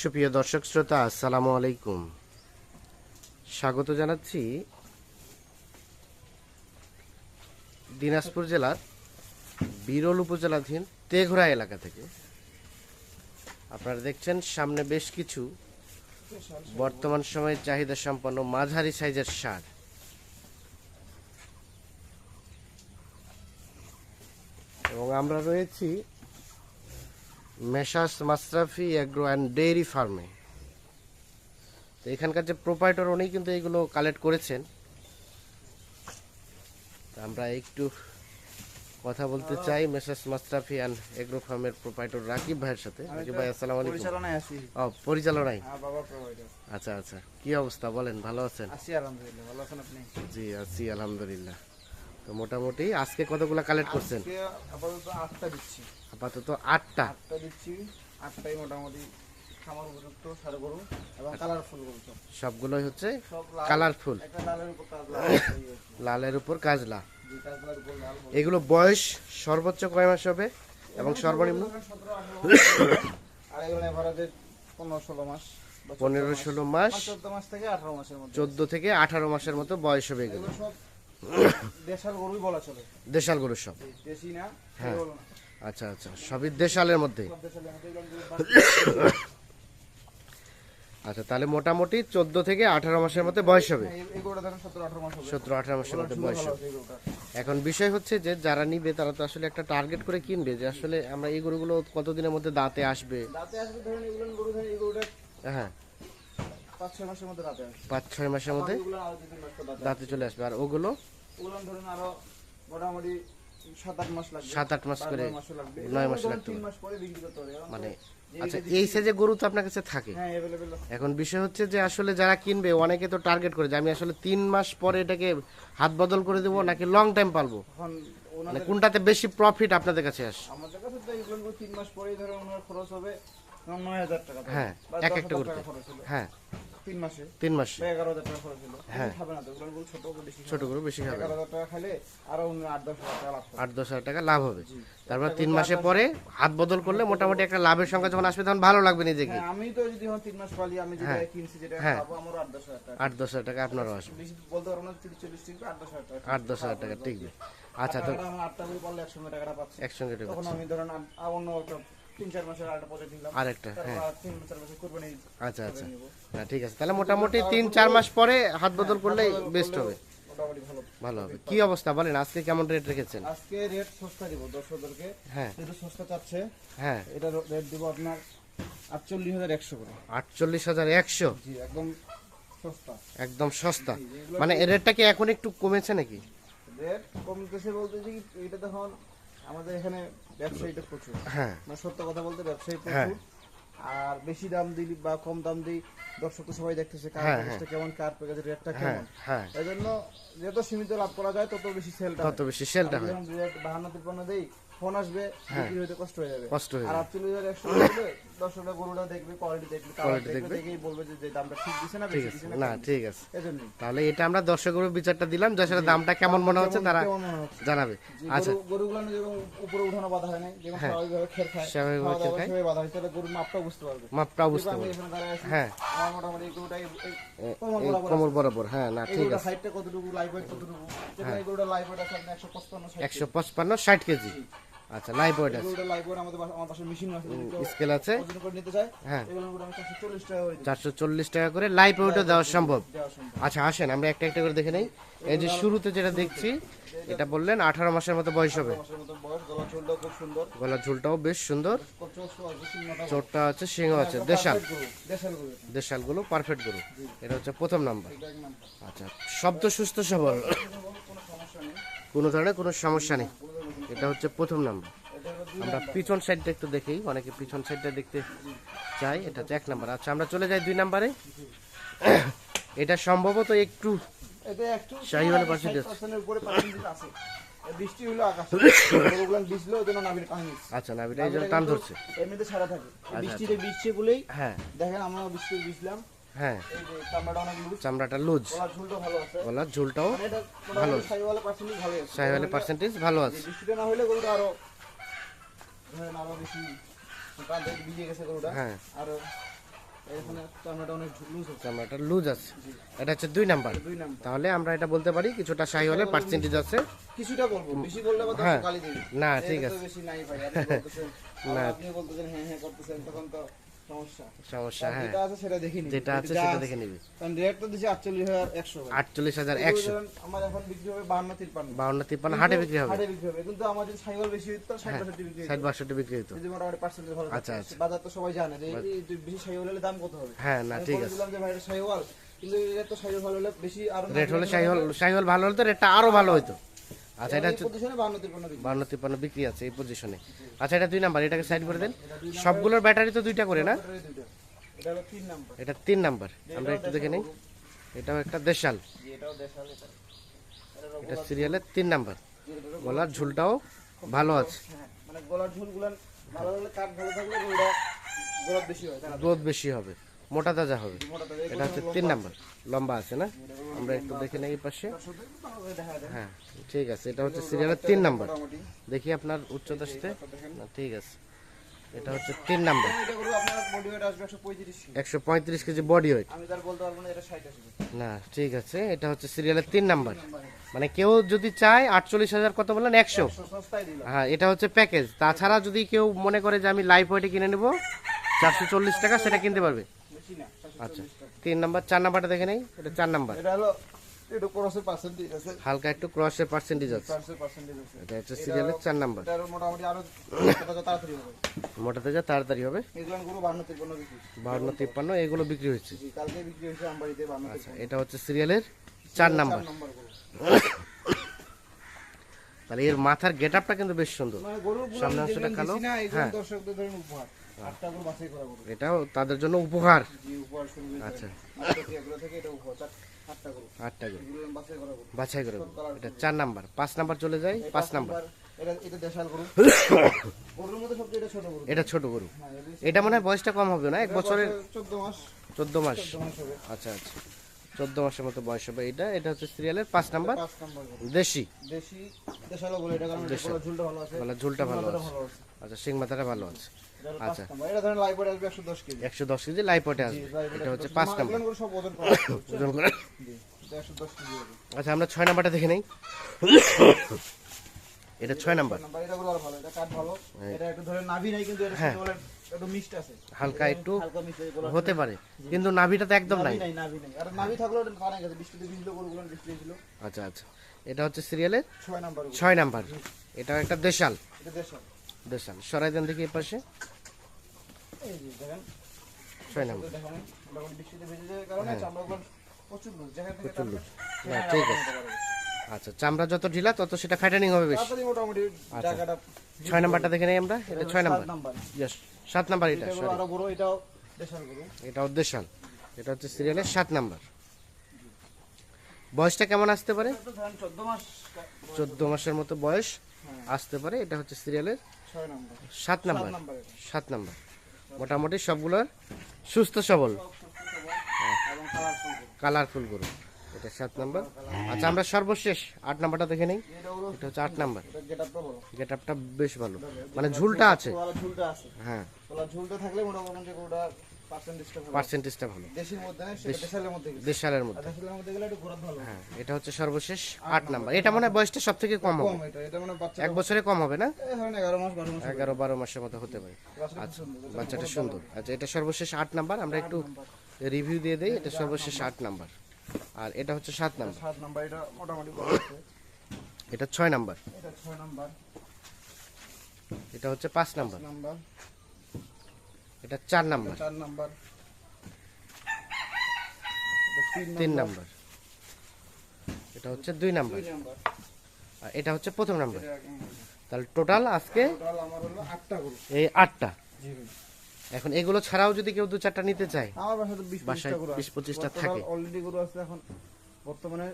সুপ্রিয় দর্শক শ্রোতা, আসসালামু আলাইকুম। স্বাগত জানাচ্ছি দিনাজপুর জেলার বিরল উপজেলাধীন তেঘরা এলাকা থেকে। আপনারা দেখছেন, সামনে বেশ কিছু বর্তমান সময়ে চাহিদা সম্পন্ন মাঝারি সাইজের সার। এবং আমরা রয়েছি মেশাস মাসরাফি অ্যাগ্রো অ্যান্ড ডেইরি ফার্মে তো এখানকার যে প্রোপাইটর উনি কিন্তু এইগুলো কালেক্ট করেছেন। আমরা একটু কথা বলতে চাই মেশাস মাসরাফি অ্যান্ড এগ্রো ফার্মের প্রোপাইটর রাকিব ভাইয়ের সাথে। রাকিব ভাই আসসালামু আলাইকুম। পরিচালনায় আছি। ও পরিচালনায়? হ্যাঁ আচ্ছা আচ্ছা। কি অবস্থা বলেন ভালো আছেন? আছি আলহামদুলিল্লাহ ভালো আছেন আপনি? জি আছি আলহামদুলিল্লাহ। তো মোটামুটি আজকে কতগুলো কালেক্ট করছেন? আপাতত আটটা দিচ্ছি। আপাতত আটটা। আটটা দিচ্ছি। আটটাই মোটামুটি খামার উপযুক্ত সাড়ে গরু এবং কালারফুল গরু সবগুলোই হচ্ছে কালারফুল লালের উপর কাজলা। এগুলো বয়স সর্বোচ্চ কয় মাস হবে এবং সর্বনিম্ন? পনেরো ষোলো মাস চোদ্দ থেকে আঠারো মাসের থেকে আঠারো মাসের মতো বয়স হবে এগুলো। এগুলো সব দেশাল গরুই বলা চলে। দেশাল গরু সব। দেশি না হ্যাঁ। আচ্ছা আচ্ছা। সবই দেশালের মধ্যে। আচ্ছা তাহলে মোটামুটি চোদ্দ থেকে আঠারো মাসের মধ্যে বয়স হবে। হ্যাঁ, সতেরো আঠারো মাসের মধ্যে বয়স হবে। এখন বিষয় হচ্ছে যে যারা নিবে তারা তো আসলে একটা টার্গেট করে কিনবে যে আসলে আমরা এই গরুগুলো কতদিনের মধ্যে দাঁতে আসবে। দাঁতে আসবে ধরেন এগুলো গরু ধরেন এই গরুটা হ্যাঁ। পাঁচ ছয় মাসের মধ্যে দাঁতে চলে আসবে। আর ওগুলো? সাত আট মাস করে নয় মাস লাগতে করতে মানে আচ্ছা এই সাইজে গরু তো আপনার কাছে থাকে। হ্যাঁ এখন বিষয় হচ্ছে যে আসলে যারা কিনবে অনেকে তো টার্গেট করে যে আমি আসলে তিন মাস পরে এটাকে হাত বদল করে দেবো নাকি লং টাইম পালবো? মানে কোনটাতে বেশি প্রফিট আপনাদের কাছে আসে? আমাদের কাছে তো এগুলো তিন মাস পরেই ধরেন ওনার খরচ হবে নয় হাজার টাকা। হ্যাঁ, এক একটা হলো হ্যাঁ। তিন মাসে। তিন মাসে। এগারো হাজার টাকা খরচ হলো। হ্যাঁ। খাবে না তো? ছোট গরু বেশি ছোট গরু বেশি খাবে। এগারো হাজার টাকা খাইলে আরও আট দশ হাজার টাকা লাভ আট দশ হাজার টাকা লাভ হবে। তারপর তিন মাসে পরে হাত বদল করলে মোটামুটি একটা লাভের সংখ্যা যখন আসবে তখন ভালো লাগবে নিজেকে। হ্যাঁ আমি তো যদি তিন মাস পালি আমি যেটা হ্যাঁ। কিনছি যেটা। খাব আমারও আট দশ হাজার টাকা। আট দশ হাজার টাকা আপনারও আসবে। বলতে পারব না তিরিশ চল্লিশ টিকবে আট দশ হাজার টাকা। আট দশ হাজার টাকা টিকবে। আচ্ছা তো আমার আটটা করে পারলে একসঙ্গে টাকাটা পাচ্ছি। একসঙ্গে তখন আমি ধরেন অন্য একটা তিন চার মাসের আরেকটা প্রজেক্ট নিলাম। আরেকটা হ্যাঁ। তিন চার মাসে কোরবানি আচ্ছা আচ্ছা। না ঠিক আছে। তাহলে মোটামুটি তিন চার মাস পরে হাত বদল করলে বেস্ট হবে। মোটামুটি ভালো। ভালো হবে। কি অবস্থা বলেন? আজকে কেমন রেট রেখেছেন? আজকে রেট সস্তা দিব দর্শকদেরকে। হ্যাঁ। যেহেতু সস্তা চাচ্ছে হ্যাঁ। এটা রেট দিব আপনার আটচল্লিশ হাজার একশো করে। আটচল্লিশ হাজার একশো? জি একদম সস্তা। একদম সস্তা। মানে এর রেটটা কি এখন একটু কমেছে নাকি? রেট কমতেছে বলতে কি এটা তখন আমাদের এখানে ব্যবসায়ীটা প্রচুর। হ্যাঁ। মানে সত্য কথা বলতে ব্যবসায়ী হ্যাঁ। প্রচুর। আর বেশি দাম দিই বা কম দাম দিই দর্শক তো সবাই দেখতেছে কার হ্যাঁ, প্যাকেজটা কেমন কার প্যাকেজের রেটটা কেমন। এই জন্য যত সীমিত লাভ করা যায় তত বেশি সেলটা তত বেশি সেলটা হয়। বাহান্ন তিপ্পান্ন দেই ফোন আসবে বিক্রি হইতে কষ্ট হয়ে যাবে। হ্যাঁ। কষ্ট হয়ে আর হাজার একশো দেখবে দর্শকরা গরুটা দেখবে কোয়ালিটি দেখবে Quality দেখবে। দেখেই বলবে যে দামটা ঠিক দিছে না ঠিক বেশি আছে। দিছে না ঠিক আছে। এজন্যই। তাহলে এটা আমরা বিচারটা দিলাম যে আসলে দামটা কেমন মনে হচ্ছে তারা জানাবে। আচ্ছা। গরুগুলো না যেরকম উপরে উঠানো বাধা হয় না যেমন স্বাভাবিকভাবে খের খায় স্বাভাবিকভাবে খের খায়। বাধা হয় তাহলে গরুর মাপটা বুঝতে পারবে। যেহেতু বুঝতে পারব। হ্যাঁ। আমার মোটামুটি গরুটা কোমর বরাবর হ্যাঁ না ঠিক আছে। হাইটটা কতটুকু লাইভ ওয়েট কতটুকু যেমন এই গরুটা লাইভ ওয়েট আছে আপনার একশো পঁচপান্ন ষাট একশো পঁচপান্ন ষাট কেজি। আচ্ছা লাইভ ওয়েট আছে। গরুটা লাইভ ওয়েট আমাদের আমার পাশে মেশিন আছে স্কেল আছে? ওজন করে নিতে চায়। হ্যাঁ। এগুলো আমি চারশো চল্লিশ টাকা করে দিই চারশো চল্লিশ টাকা করে লাইভ ওয়েটও দেওয়া সম্ভব। আচ্ছা আসেন আমরা একটা একটা করে দেখে নেই। এই যে শুরুতে যেটা দেখছি এটা বললেন আঠারো মাসের মতো বয়স হবে। গলা গলার ঝুলটাও বেশ সুন্দর। চোটটা আছে সিংহ আছে। দেশাল। দেশাল। দেশালগুলো পারফেক্ট গরু এটা হচ্ছে প্রথম নাম্বার। আচ্ছা শব্দ সুস্থ সবল। কোনো সমস্যা নেই। কোনো ধরনের কোনো সমস্যা নেই। এটা হচ্ছে প্রথম নাম্বার। আমরা পিছন সাইডটা একটু দেখেই অনেকে পিছন সাইডটা দেখতে চাই এটা হচ্ছে এক নাম্বার। আচ্ছা আমরা চলে যাই দুই নাম্বারে। এটা সম্ভবত একটু আছে। বৃষ্টি হলো আকাশে। গরুগুলো ভিজলো ওই জন্য নাভির পানি আচ্ছা নাভিটা এই জন্য টান ধরছে। এমনিতে সারা থাকে। আচ্ছা, বৃষ্টিতে বলেই হ্যাঁ। দেখেন আমরা ভিজলাম হ্যাঁ। চামড়াটা লুজ। গলার ঝুলটাও মানে পার্সেন্টেজ ভালো। আছে। পার্সেন্টেজ ভালো আছে। হ্যাঁ। চামড়াটা লুজ আছে। এটা হচ্ছে দুই নাম্বার। তাহলে আমরা এটা বলতে পারি কিছুটা শাহিওয়ালের পার্সেন্টেজ আছে। কিছুটা বলব। বেশি বললে হ্যাঁ। না ঠিক আছে। না। আপনি বলতেছেন হ্যাঁ হ্যাঁ করতেছেন। তখন তো সমস্যা। হ্যাঁ। যেটা আছে সেটা দেখে নিন যেটা আছে সেটা দেখে নিবি। কারণ রেট তো দিছি আটচল্লিশ হাজার একশো আটচল্লিশ হাজার একশো। আমার এখন বিক্রি হবে বাহান্ন তিরপান্ন বাউন্ন তিপ্পান্ন হাটে বিক্রি হবে? হাটে বিক্রি হবে। কিন্তু আমার যদি সাইকেল বেশি হতো ষাট হ্যাঁ। বাষট্টি বিক্রি ষাট হতো বাষট্টি বিক্রি হতো যদি মোটামুটি পার্সেন্টেজ ভালো আচ্ছা, আচ্ছা। বাজার তো সবাই জানে যে এই এই বেশি সাইকেল হলে দাম কত হবে? হ্যাঁ না ঠিক আছে। যে ভাই এটা সাইকেল কিন্তু এটা তো সাইকেল ভালো হলে বেশি আরও রেট হলে ভালো হলে তো রেটটা আরও ভালো হতো আচ্ছা এটা বান্ন তিপ্পান্ন বিক্রি আছে এই পজিশনে আচ্ছা এটা দুই নাম্বার এটাকে সাইড করে দেন। সবগুলোর ব্যাটারি তো দুইটা করে না? এটা তিন নাম্বার। আমরা একটু দেখে নিই। এটাও একটা দেশাল। এটা। সিরিয়ালের তিন নাম্বার। গলার ঝুলটাও ভালো আছে। হ্যাঁ, মানে থাকলে গোলটা গোলাপ বেশি? গ্রোথ হবে মোটা তাজা হবে। এটা হচ্ছে তিন নাম্বার। লম্বা আছে না? আমরা একটু দেখে নেই পাশে। হ্যাঁ ঠিক আছে এটা হচ্ছে সিরিয়ালের তিন নাম্বার দেখি আপনার উচ্চতা সাথে ঠিক আছে এটা হচ্ছে তিন নাম্বার এটা করব আপনার body weight আসবে 135 কেজি। একশো পঁয়ত্রিশ কেজি বডি ওয়েট না এটা 60 আসবে। না ঠিক আছে এটা হচ্ছে সিরিয়ালের তিন নাম্বার মানে কেউ যদি চায় আটচল্লিশ হাজার কত বললেন? একশো। হ্যাঁ এটা হচ্ছে প্যাকেজ তাছাড়া যদি কেউ মনে করে যে আমি লাইফ ওয়েটে কিনে নেব চারশো চল্লিশ টাকা সেটা কিনতে পারবে। বেশি না, 740 আচ্ছা তিন নাম্বার চার নাম্বারটা দেখে নেই এটা চার নাম্বার এটা ক্রসের পার্সেন্টেজ আছে। হালকা একটু ক্রসের পার্সেন্টেজ আছে। পার্সেন্টেজ আছে। এটা হচ্ছে সিরিয়ালের চার নাম্বার। এটা মোটামুটি আরও তাড়াতাড়ি হবে। তাড়াতাড়ি হবে। এগুলো বিক্রি বাহান্ন তিপ্পান্ন এগুলো বিক্রি হচ্ছে জি, কালকে বিক্রি হয়েছে আমবাড়িতে আচ্ছা এটা হচ্ছে সিরিয়ালের চার নাম্বার। তাহলে এর মাথার গেট আপটা কিন্তু বেশ সুন্দর। মানে সামনে অংশটা কালো? হ্যাঁ। দর্শকদের ধরেন উপহার। গরু এটাও তাদের জন্য উপহার। আচ্ছা। আটটা গরু বাছাই গরু করে এটা চার নাম্বার। পাঁচ নাম্বার চলে যায় পাঁচ নাম্বার। এটা ছোট গরু। এটা হ্যাঁ এটা মনে হয় বয়সটা কম হবে না? এক বছরের চোদ্দ মাস। আচ্ছা আচ্ছা। চোদ্দ মাসের মতো বয়স হবে এটা। এটা হচ্ছে সিরিয়ালের পাঁচ নাম্বার। দেশি। দেশি ঝুলটা ভালো আছে। ভালো আছে। আচ্ছা সিং মাথাটা ভালো আছে। হলো আচ্ছা। এটা ধরেন লাইভ আসবে কেজি। লাইপটে আসবে। এটা হচ্ছে পাঁচ নাম্বার এগুলো সব ওজন করা। ওজন করে। জি, এটা একশো দশ কেজি আচ্ছা আমরা ছয় নাম্বারটা দেখে নেই। এটা নাম্বার। নাম্বার এটা গুলো ভালো এটা কাঠ ভালো। এটা একটু ধরে নাভি নাই কিন্তু এটা হ্যাঁ। সাথে বলে একটু মিক্সড আছে। হালকা একটু আছে। গলা হতে পারে কিন্তু নাভিটা তো একদম নাই। নাই নাভি নাই। আর নাভি থাকলেও এটা পানি গেছে। বৃষ্টিতে ভিজলো গরুগুলো বৃষ্টি ছিল আচ্ছা আচ্ছা। এটা হচ্ছে সিরিয়ালের ছয় নাম্বার নাম্বার। এটা একটা দেশাল। এটা দেশাল। দেশাল সরাই দেন দেখি পাশে। ছয় নাম্বার। হ্যাঁ। হ্যাঁ, ঠিক আছে। আচ্ছা চামড়া যত ঢিলা তত সেটা ফাইটানিং হবে বেশি। আচ্ছা। ছয় নাম্বারটা দেখে নেই আমরা? এটা ছয় নাম্বার। সাত নাম্বার। সাত নাম্বার এটা এটা দেশাল এটা হচ্ছে সিরিয়ালের সাত নাম্বার। বয়সটা কেমন আসতে পারে? চোদ্দ মাসের মতো বয়স হ্যাঁ। আসতে পারে। এটা হচ্ছে সিরিয়ালের সাত নাম্বার। সাত নাম্বার। মোটামুটি সবগুলোর সুস্থ সবল। কালারফুল গরু। এটা সাত নাম্বার। আচ্ছা আমরা সর্বশেষ আট নাম্বারটা দেখে নেই। এটা হচ্ছে আট নাম্বার। গেট আপটা বেশ ভালো। মানে ঝুলটা আছে। হ্যাঁ। ঝুলটা থাকলে মোটামুটি পার্সেন্টেজটা ভালো পার্সেন্টেজটা মধ্যে দেশালের মধ্যে দেশালের মধ্যে। দেশালের মধ্যে গেলে একটু ঘোরাত ভালো। হ্যাঁ এটা হচ্ছে সর্বশেষ আট নাম্বার। এটা মনে বয়সটা সব থেকে কম হবে। কম এটা এটা মানে বাচ্চা এক বছরে কম হবে না? এই ধরেন এগারো মাস মাসের মতো হতে পারে। বাচ্চাটা আচ্ছা সুন্দর। বাচ্চাটা সুন্দর। আচ্ছা এটা সর্বশেষ আট নাম্বার। আমরা একটু রিভিউ দিয়ে দেই। এটা সর্বশেষ আট নাম্বার। আর এটা হচ্ছে সাত নাম্বার। এটা মোটামুটি বড় আছে এটা ছয় নাম্বার। এটা নাম্বার। এটা হচ্ছে পাঁচ নাম্বার। নাম্বার। এটা চার নাম্বার। চার নাম্বার। তিন নাম্বার। এটা হচ্ছে দুই নাম্বার। আর এটা হচ্ছে প্রথম নাম্বার। তাহলে টোটাল আজকে এই আটটা। এখন এগুলো ছাড়াও যদি কেউ দু চারটা নিতে চায় বাসায় বিশ পঁচিশটা গরু 20 25টা থাকে। অলরেডি গরু আছে এখন বর্তমানে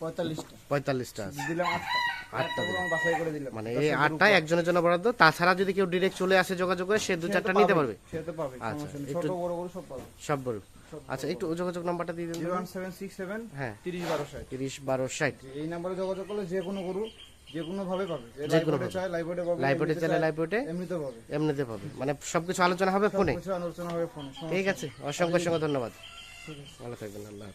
পঁয়তাল্লিশটা। পয়তাল্লিশটা আছে। দিলাম আটটা। দিলাম। মানে এই আটটাই একজনের জন্য বরাদ্দ তাছাড়া যদি কেউ ডিরেক্ট চলে আসে যোগাযোগ করে সে দু চারটা নিতে পারবে। সে তো পাবে আচ্ছা, একটু- ছোট বড় গরু সব বড়। আচ্ছা একটু যোগাযোগ নাম্বারটা দিয়ে দিন। ওয়ান সেভেন সিক্স সেভেন হ্যাঁ। তিরিশ বারো ষাট। তিরিশ বারো ষাট। এই নাম্বারে যোগাযোগ করলে যে কোনো গরু যে কোনো ভাবে পাবে। যে কোনো চাই লাইভ পাবে লাইভ এমনিতে চাই, এমনিতে পাবে। এমনিতে পাবে। মানে সবকিছু আলোচনা হবে ফোনে? আলোচনা হবে ফোন ঠিক আছে অসংখ্য অসংখ্য ধন্যবাদ। ভালো থাকবেন আল্লাহ।